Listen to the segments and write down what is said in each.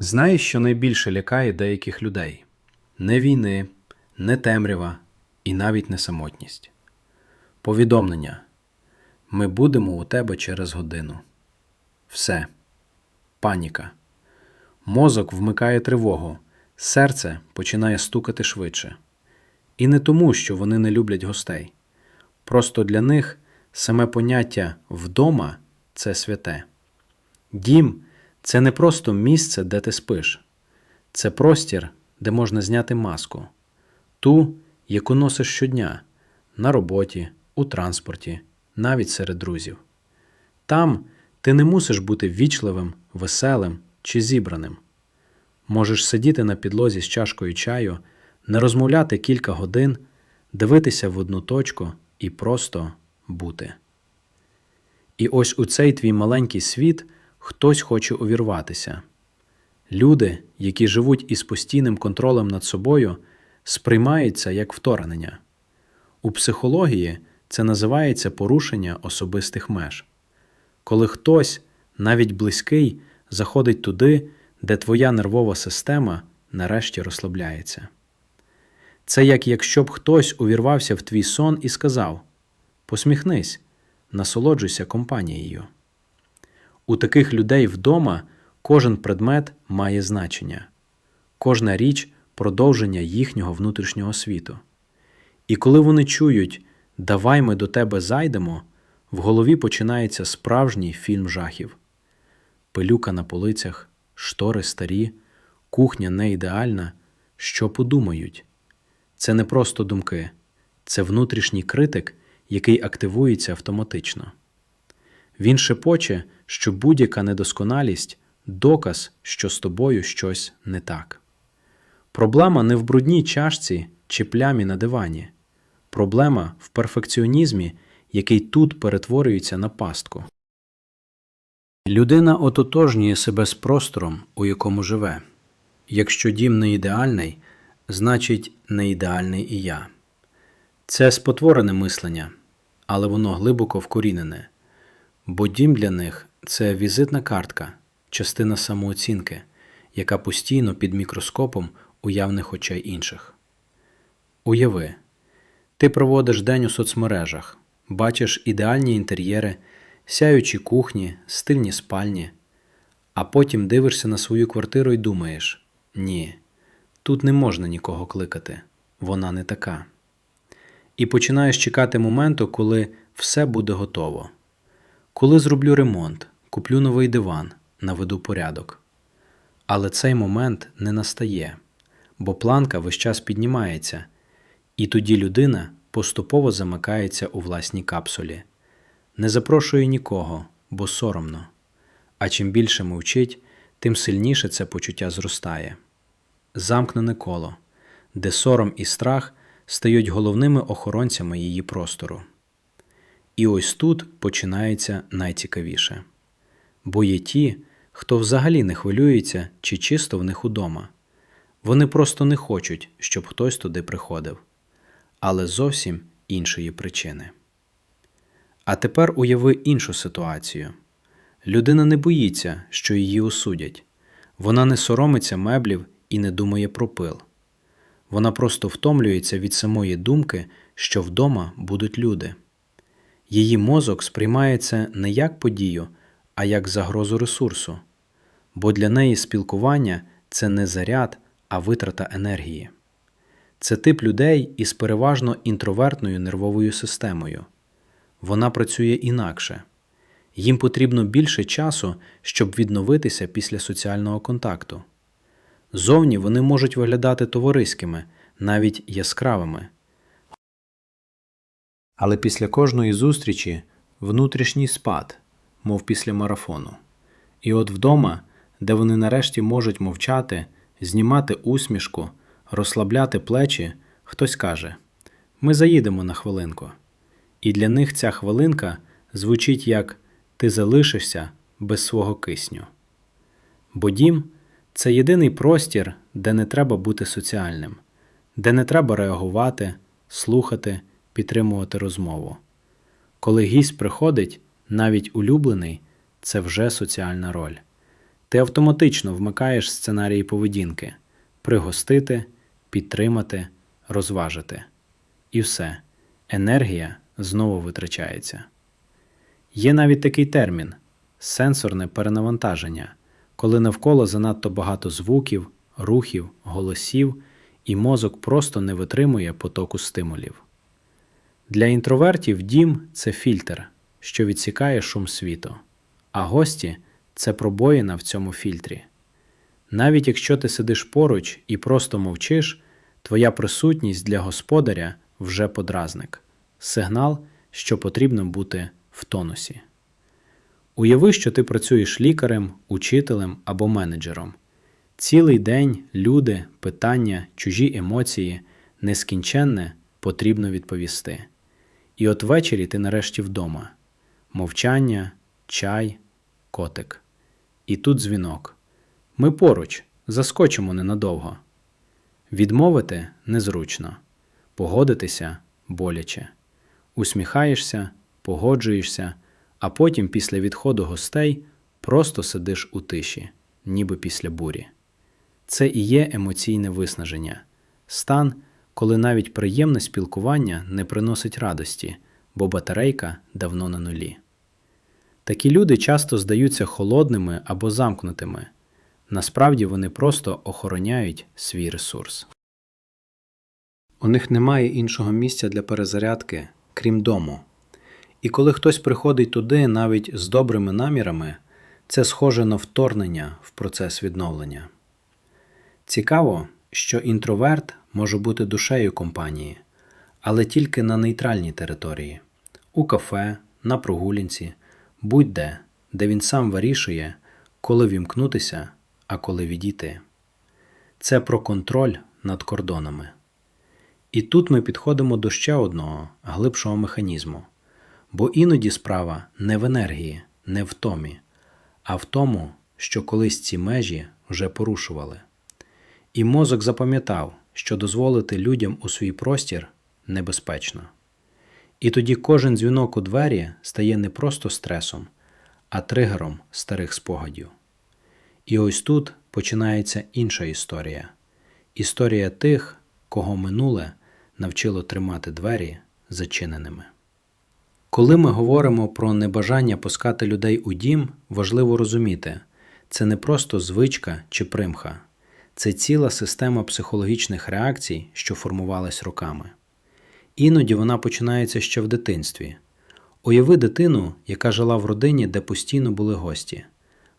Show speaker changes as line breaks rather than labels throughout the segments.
Знаєш, що найбільше лякає деяких людей? Не війни, не темрява і навіть не самотність. Повідомлення. Ми будемо у тебе через годину. Все. Паніка. Мозок вмикає тривогу, серце починає стукати швидше. І не тому, що вони не люблять гостей. Просто для них саме поняття вдома це святе. Дім це не просто місце, де ти спиш, це простір, де можна зняти маску, ту, яку носиш щодня, на роботі, у транспорті, навіть серед друзів. Там ти не мусиш бути ввічливим, веселим чи зібраним. Можеш сидіти на підлозі з чашкою чаю, не розмовляти кілька годин, дивитися в одну точку і просто бути. І ось у цей твій маленький світ хтось хоче увірватися. Люди, які живуть із постійним контролем над собою, сприймаються як вторгнення. У психології це називається порушення особистих меж. Коли хтось, навіть близький, заходить туди, де твоя нервова система нарешті розслабляється. Це як якщо б хтось увірвався в твій сон і сказав: Посміхнись, насолоджуйся компанією. У таких людей вдома кожен предмет має значення, кожна річ продовження їхнього внутрішнього світу. І коли вони чують Давай ми до тебе зайдемо, в голові починається справжній фільм жахів. Пилюка на полицях, штори старі, кухня не ідеальна. Що подумають? Це не просто думки, це внутрішній критик, який активується автоматично. Він шепоче, що будь-яка недосконалість доказ, що з тобою щось не так. Проблема не в брудній чашці чи плямі на дивані. Проблема в перфекціонізмі, який тут перетворюється на пастку. Людина ототожнює себе з простором, у якому живе. Якщо дім не ідеальний, значить не ідеальний і я. Це спотворене мислення, але воно глибоко вкорінене, бо дім для них це візитна картка, частина самооцінки, яка постійно під мікроскопом уявних очей інших. Уяви, ти проводиш день у соцмережах, бачиш ідеальні інтер'єри, сяючі кухні, стильні спальні, а потім дивишся на свою квартиру і думаєш: ні, тут не можна нікого кликати, вона не така. І починаєш чекати моменту, коли все буде готово. Коли зроблю ремонт, куплю новий диван, наведу порядок. Але цей момент не настає, бо планка весь час піднімається, і тоді людина поступово замикається у власній капсулі, не запрошує нікого, бо соромно. А чим більше мовчить, тим сильніше це почуття зростає. Замкнене коло, де сором і страх стають головними охоронцями її простору. І ось тут починається найцікавіше. Бо є ті, хто взагалі не хвилюється чи чисто в них удома. Вони просто не хочуть, щоб хтось туди приходив, але зовсім іншої причини. А тепер уяви іншу ситуацію. Людина не боїться, що її осудять, вона не соромиться меблів і не думає про пил. Вона просто втомлюється від самої думки, що вдома будуть люди. Її мозок сприймає це не як подію, а як загрозу ресурсу, бо для неї спілкування це не заряд, а витрата енергії. Це тип людей із переважно інтровертною нервовою системою. Вона працює інакше. Їм потрібно більше часу, щоб відновитися після соціального контакту. Зовні вони можуть виглядати товариськими, навіть яскравими. Але після кожної зустрічі внутрішній спад, мов після марафону. І от вдома, де вони нарешті можуть мовчати, знімати усмішку, розслабляти плечі, хтось каже: Ми заїдемо на хвилинку. І для них ця хвилинка звучить як Ти залишишся без свого кисню. Бо дім це єдиний простір, де не треба бути соціальним, де не треба реагувати, слухати, підтримувати розмову. Коли гість приходить, навіть улюблений, це вже соціальна роль. Ти автоматично вмикаєш сценарії поведінки пригостити, підтримати, розважити. І все, енергія знову витрачається. Є навіть такий термін сенсорне перенавантаження, коли навколо занадто багато звуків, рухів, голосів, і мозок просто не витримує потоку стимулів. Для інтровертів дім це фільтр, що відсікає шум світу, а гості це пробоїна в цьому фільтрі. Навіть якщо ти сидиш поруч і просто мовчиш, твоя присутність для господаря вже подразник, сигнал, що потрібно бути в тонусі. Уяви, що ти працюєш лікарем, учителем або менеджером. Цілий день люди, питання, чужі емоції, нескінченне потрібно відповісти. І от ввечері ти нарешті вдома. Мовчання, чай, котик. І тут дзвінок. Ми поруч, заскочимо ненадовго. Відмовити незручно, погодитися боляче. Усміхаєшся, погоджуєшся, а потім після відходу гостей просто сидиш у тиші, ніби після бурі. Це і є емоційне виснаження, стан, коли навіть приємне спілкування не приносить радості, бо батарейка давно на нулі. Такі люди часто здаються холодними або замкнутими. Насправді вони просто охороняють свій ресурс. У них немає іншого місця для перезарядки, крім дому. І коли хтось приходить туди навіть з добрими намірами, це схоже на вторгнення в процес відновлення. Цікаво, що інтроверт може бути душею компанії, але тільки на нейтральній території у кафе, на прогулянці, будь-де, де він сам вирішує, коли вімкнутися, а коли відійти. Це про контроль над кордонами. І тут ми підходимо до ще одного глибшого механізму. Бо іноді справа не в енергії, не в томі, а в тому, що колись ці межі вже порушували. І мозок запам'ятав, що дозволити людям у свій простір небезпечно. І тоді кожен дзвінок у двері стає не просто стресом, а тригером старих спогадів. І ось тут починається інша історія історія тих, кого минуле навчило тримати двері зачиненими. Коли ми говоримо про небажання пускати людей у дім, важливо розуміти, це не просто звичка чи примха, це ціла система психологічних реакцій, що формувалась роками. Іноді вона починається ще в дитинстві. Уяви дитину, яка жила в родині, де постійно були гості,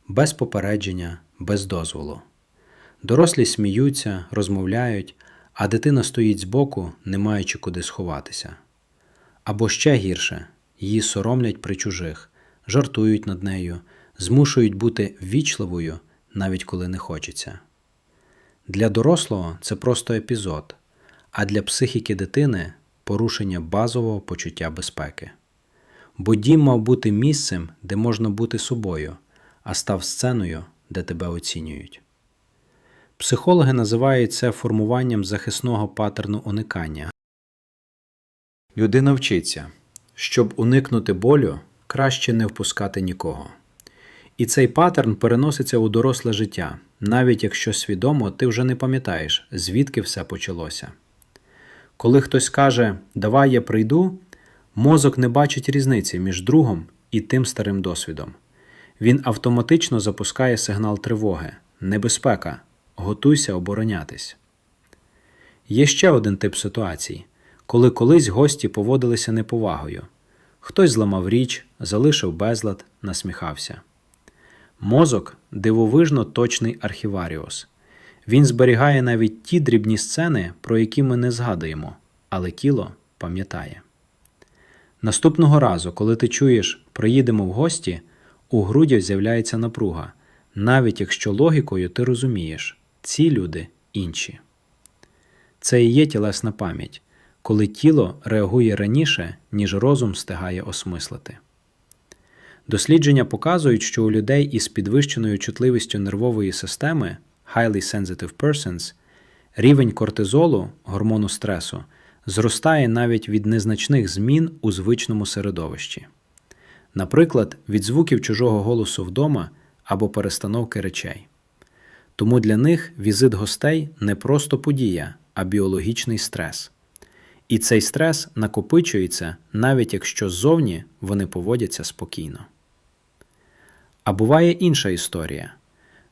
без попередження, без дозволу. Дорослі сміються, розмовляють, а дитина стоїть збоку, не маючи куди сховатися. Або ще гірше її соромлять при чужих, жартують над нею, змушують бути ввічливою, навіть коли не хочеться. Для дорослого це просто епізод, а для психіки дитини порушення базового почуття безпеки. Бо дім мав бути місцем, де можна бути собою, а став сценою, де тебе оцінюють. Психологи називають це формуванням захисного паттерну уникання. Людина вчиться. Щоб уникнути болю, краще не впускати нікого. І цей паттерн переноситься у доросле життя, навіть якщо свідомо ти вже не пам'ятаєш, звідки все почалося. Коли хтось каже Давай я прийду, мозок не бачить різниці між другом і тим старим досвідом. Він автоматично запускає сигнал тривоги, небезпека, готуйся оборонятись. Є ще один тип ситуацій коли колись гості поводилися неповагою. Хтось зламав річ, залишив безлад, насміхався. Мозок дивовижно точний архіваріус. Він зберігає навіть ті дрібні сцени, про які ми не згадуємо, але тіло пам'ятає. Наступного разу, коли ти чуєш приїдемо в гості, у грудях з'являється напруга, навіть якщо логікою ти розумієш, ці люди інші. Це і є тілесна пам'ять коли тіло реагує раніше, ніж розум встигає осмислити. Дослідження показують, що у людей із підвищеною чутливістю нервової системи highly sensitive persons рівень кортизолу, гормону стресу, зростає навіть від незначних змін у звичному середовищі. Наприклад, від звуків чужого голосу вдома або перестановки речей. Тому для них візит гостей не просто подія, а біологічний стрес. І цей стрес накопичується, навіть якщо ззовні вони поводяться спокійно. А буває інша історія.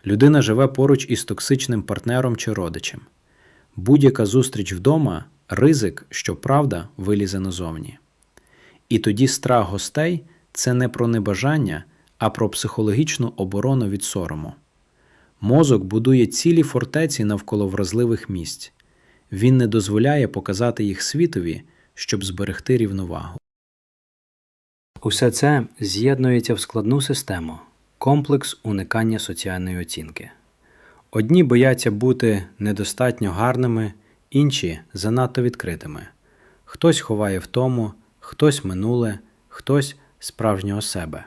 Людина живе поруч із токсичним партнером чи родичем. Будь-яка зустріч вдома ризик, що правда вилізе назовні. І тоді страх гостей це не про небажання, а про психологічну оборону від сорому. Мозок будує цілі фортеці навколо вразливих місць. Він не дозволяє показати їх світові, щоб зберегти рівновагу. Усе це з'єднується в складну систему комплекс уникання соціальної оцінки. Одні бояться бути недостатньо гарними, інші занадто відкритими. Хтось ховає втому, хтось минуле, хтось справжнього себе.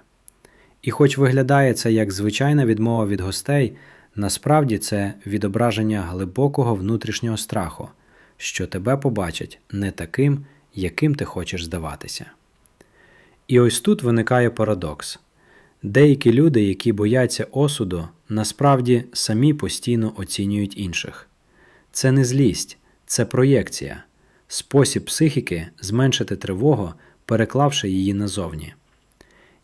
І хоч виглядає це як звичайна відмова від гостей, насправді це відображення глибокого внутрішнього страху, що тебе побачать не таким, яким ти хочеш здаватися. І ось тут виникає парадокс. Деякі люди, які бояться осуду, насправді самі постійно оцінюють інших. Це не злість, це проєкція, спосіб психіки зменшити тривогу, переклавши її назовні.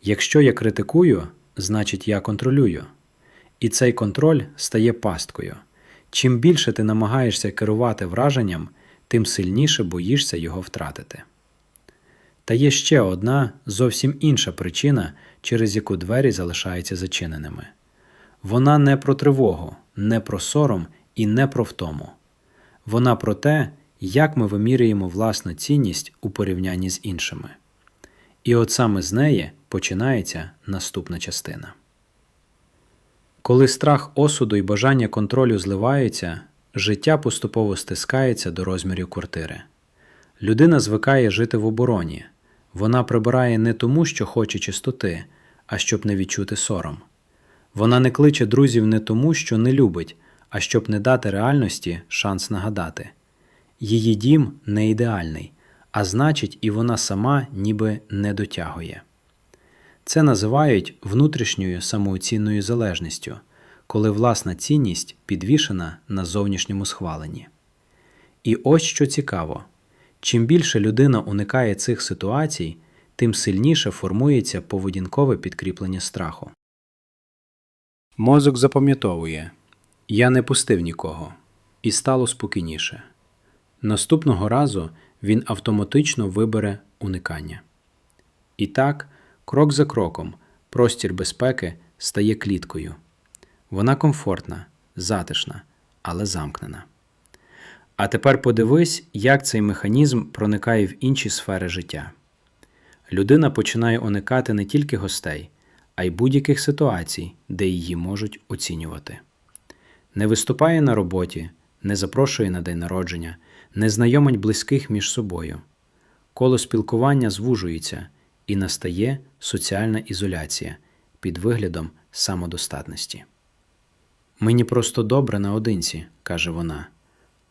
Якщо я критикую, значить я контролюю. І цей контроль стає пасткою. Чим більше ти намагаєшся керувати враженням, тим сильніше боїшся його втратити. Та є ще одна зовсім інша причина, через яку двері залишаються зачиненими. Вона не про тривогу, не про сором і не про втому. Вона про те, як ми вимірюємо власну цінність у порівнянні з іншими. І от саме з неї починається наступна частина. Коли страх осуду і бажання контролю зливаються, життя поступово стискається до розмірів квартири. Людина звикає жити в обороні. Вона прибирає не тому, що хоче чистоти, а щоб не відчути сором. Вона не кличе друзів не тому, що не любить, а щоб не дати реальності шанс нагадати. Її дім не ідеальний, а значить, і вона сама ніби не дотягує. Це називають внутрішньою самооцінною залежністю, коли власна цінність підвішена на зовнішньому схваленні. І ось що цікаво: чим більше людина уникає цих ситуацій, тим сильніше формується поведінкове підкріплення страху. Мозок запам'ятовує Я не пустив нікого, і стало спокійніше. Наступного разу він автоматично вибере уникання. І так, крок за кроком, простір безпеки стає кліткою. Вона комфортна, затишна, але замкнена. А тепер подивись, як цей механізм проникає в інші сфери життя. Людина починає уникати не тільки гостей, а й будь-яких ситуацій, де її можуть оцінювати. Не виступає на роботі, не запрошує на день народження, не знайомить близьких між собою. Коло спілкування звужується і настає соціальна ізоляція під виглядом самодостатності. Мені просто добре наодинці, каже вона,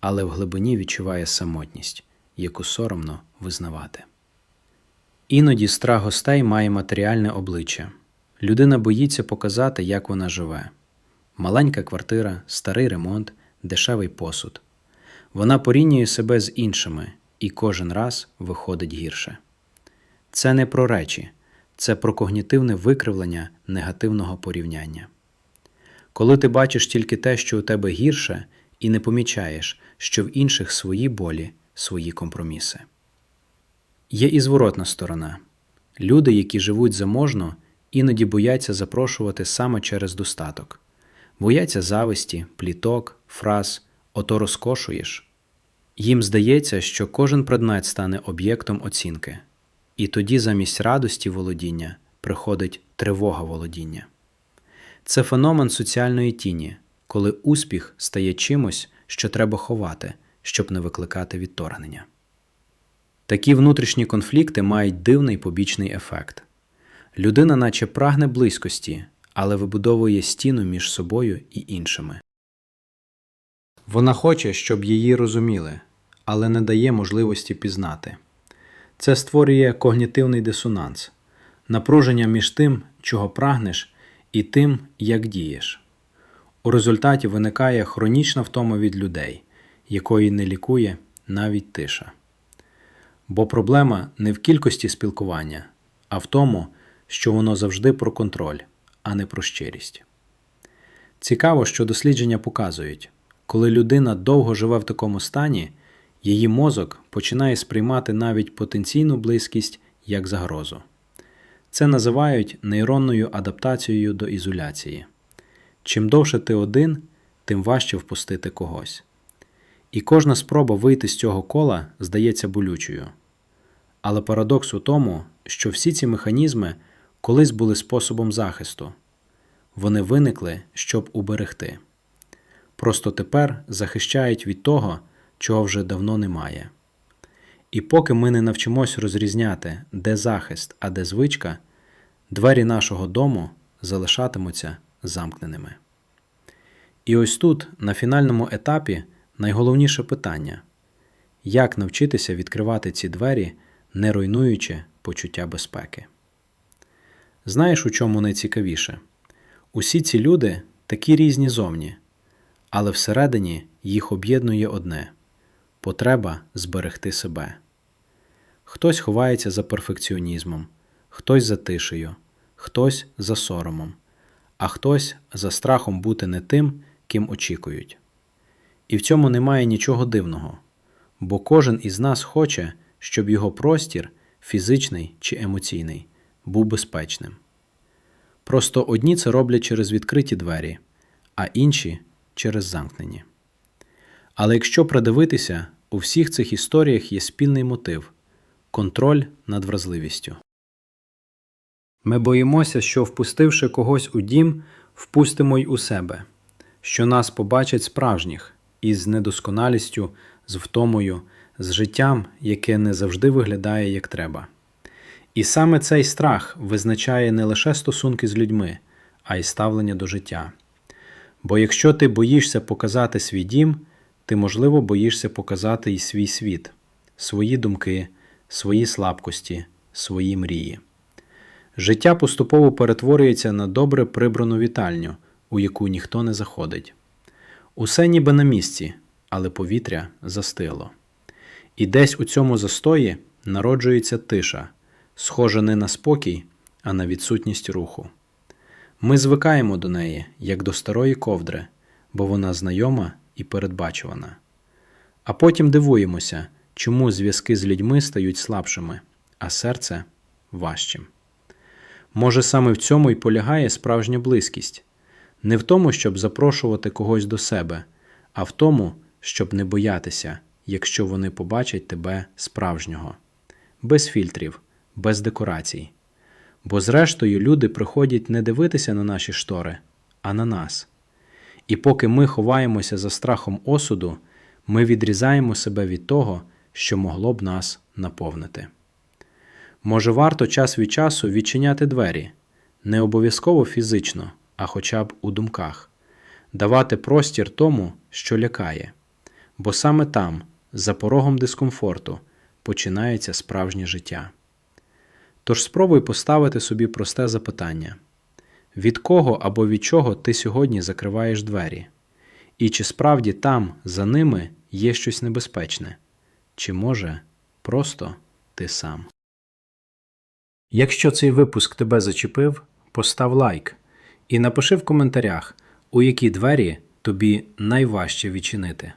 але в глибині відчуває самотність, яку соромно визнавати. Іноді страх гостей має матеріальне обличчя. Людина боїться показати, як вона живе. Маленька квартира, старий ремонт, дешевий посуд. Вона порівнює себе з іншими і кожен раз виходить гірше. Це не про речі, це про когнітивне викривлення негативного порівняння. Коли ти бачиш тільки те, що у тебе гірше, і не помічаєш, що в інших свої болі, свої компроміси. Є і зворотна сторона. Люди, які живуть заможно, іноді бояться запрошувати саме через достаток, бояться зависті, пліток, фраз, ото розкошуєш. Їм здається, що кожен предмет стане об'єктом оцінки, і тоді замість радості володіння приходить тривога володіння. Це феномен соціальної тіні, коли успіх стає чимось, що треба ховати, щоб не викликати відторгнення. Такі внутрішні конфлікти мають дивний побічний ефект. Людина наче прагне близькості, але вибудовує стіну між собою і іншими. Вона хоче, щоб її розуміли, але не дає можливості пізнати. Це створює когнітивний дисонанс, напруження між тим, чого прагнеш, і тим, як дієш. У результаті виникає хронічна втома від людей, якої не лікує навіть тиша. Бо проблема не в кількості спілкування, а в тому, що воно завжди про контроль, а не про щирість. Цікаво, що дослідження показують, коли людина довго живе в такому стані, її мозок починає сприймати навіть потенційну близькість як загрозу. Це називають нейронною адаптацією до ізоляції. Чим довше ти один, тим важче впустити когось. І кожна спроба вийти з цього кола здається болючою. Але парадокс у тому, що всі ці механізми колись були способом захисту. Вони виникли, щоб уберегти. Просто тепер захищають від того, чого вже давно немає. І поки ми не навчимось розрізняти, де захист, а де звичка, двері нашого дому залишатимуться замкненими. І ось тут, на фінальному етапі, найголовніше питання як навчитися відкривати ці двері, не руйнуючи почуття безпеки. Знаєш, у чому найцікавіше? Усі ці люди такі різні зовні, але всередині їх об'єднує одне потреба зберегти себе. Хтось ховається за перфекціонізмом, хтось за тишею, хтось за соромом, а хтось за страхом бути не тим, ким очікують. І в цьому немає нічого дивного, бо кожен із нас хоче, щоб його простір, фізичний чи емоційний, був безпечним. Просто одні це роблять через відкриті двері, а інші через замкнені. Але якщо придивитися, у всіх цих історіях є спільний мотив контроль над вразливістю. Ми боїмося, що, впустивши когось у дім, впустимо й у себе, що нас побачать справжніх із недосконалістю, з втомою, з життям, яке не завжди виглядає як треба. І саме цей страх визначає не лише стосунки з людьми, а й ставлення до життя. Бо якщо ти боїшся показати свій дім, ти, можливо, боїшся показати і свій світ, свої думки, свої слабкості, свої мрії. Життя поступово перетворюється на добре прибрану вітальню, у яку ніхто не заходить. Усе ніби на місці, але повітря застигло. І десь у цьому застої народжується тиша, схожа не на спокій, а на відсутність руху. Ми звикаємо до неї, як до старої ковдри, бо вона знайома і передбачувана. А потім дивуємося, чому зв'язки з людьми стають слабшими, а серце важчим. Може, саме в цьому й полягає справжня близькість, не в тому, щоб запрошувати когось до себе, а в тому, щоб не боятися, якщо вони побачать тебе справжнього, без фільтрів, без декорацій. Бо, зрештою, люди приходять не дивитися на наші штори, а на нас. І поки ми ховаємося за страхом осуду, ми відрізаємо себе від того, що могло б нас наповнити. Може, варто час від часу відчиняти двері, не обов'язково фізично, а хоча б у думках, давати простір тому, що лякає, бо саме там, за порогом дискомфорту, починається справжнє життя. Тож спробуй поставити собі просте запитання від кого або від чого ти сьогодні закриваєш двері? І чи справді там, за ними, є щось небезпечне? Чи може просто ти сам? Якщо цей випуск тебе зачепив, постав лайк і напиши в коментарях, у які двері тобі найважче відчинити.